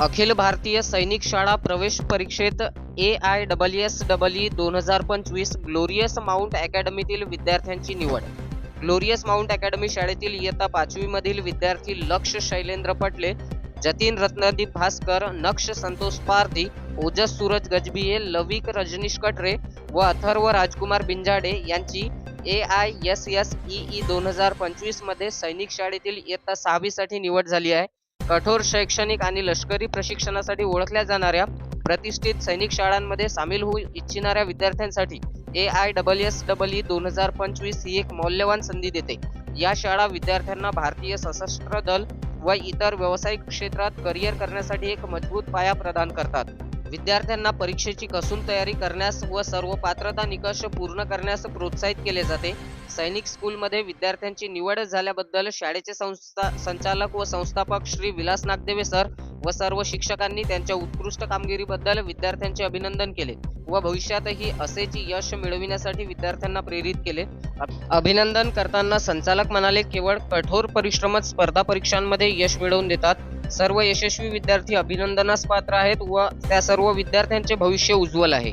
अखिल भारतीय सैनिक शाळा प्रवेश परीक्षेत A I double S double E दोन हजार पंचवीस ग्लोरियस माउंट अकॅडमीतील विद्यार्थ्यांची निवड. ग्लोरियस माउंट अकॅडमी शाळेतील इयत्ता पाचवीमधील विद्यार्थी लक्ष शैलेंद्र पटले जतीन रत्नदीप भास्कर नक्ष संतोष पारधी ओजस सूरज गजबिये लविक रजनीश कटरे व अथर्व राजकुमार बिंजाडे यांची A I S S E दोन हजार पंचवीसमध्ये सैनिक शाळेतील इयत्ता सहावीसाठी निवड झाली आहे. कठोर शैक्षणिक आणि लष्करी प्रशिक्षणासाठी ओळखल्या जाणाऱ्या प्रतिष्ठित सैनिक शाळांमध्ये सामील होऊ इच्छिणाऱ्या विद्यार्थ्यांसाठी A I double S double E दोन हजार पंचवीस ही एक मौल्यवान संधी देते. या शाळा विद्यार्थ्यांना भारतीय सशस्त्र दल व इतर व्यावसायिक क्षेत्रात करिअर करण्यासाठी एक मजबूत पाया प्रदान करतात. विद्यार्थ्यांना परीक्षेची कसून तयारी करण्यास व सर्व पात्रता निकष पूर्ण करण्यास प्रोत्साहित केले जाते. सैनिक स्कूलमध्ये विद्यार्थ्यांची निवड झाल्याबद्दल शाळेचे संस्था संचालक व संस्थापक श्री विलास नागदेवे सर व सर्व शिक्षकांनी त्यांच्या उत्कृष्ट कामगिरीबद्दल विद्यार्थ्यांचे अभिनंदन केले. व भविष्यातही असेच यश मिळविण्यासाठी विद्यार्थ्यांना प्रेरित केले. अभिनंदन करताना संचालक म्हणाले केवळ कठोर परिश्रमच स्पर्धा परीक्षांमध्ये यश मिळवून देतात. सर्व यशस्वी विद्यार्थी अभिनंदनास पात्र आहेत व त्या सर्व विद्यार्थ्यांचे भविष्य उज्ज्वल आहे.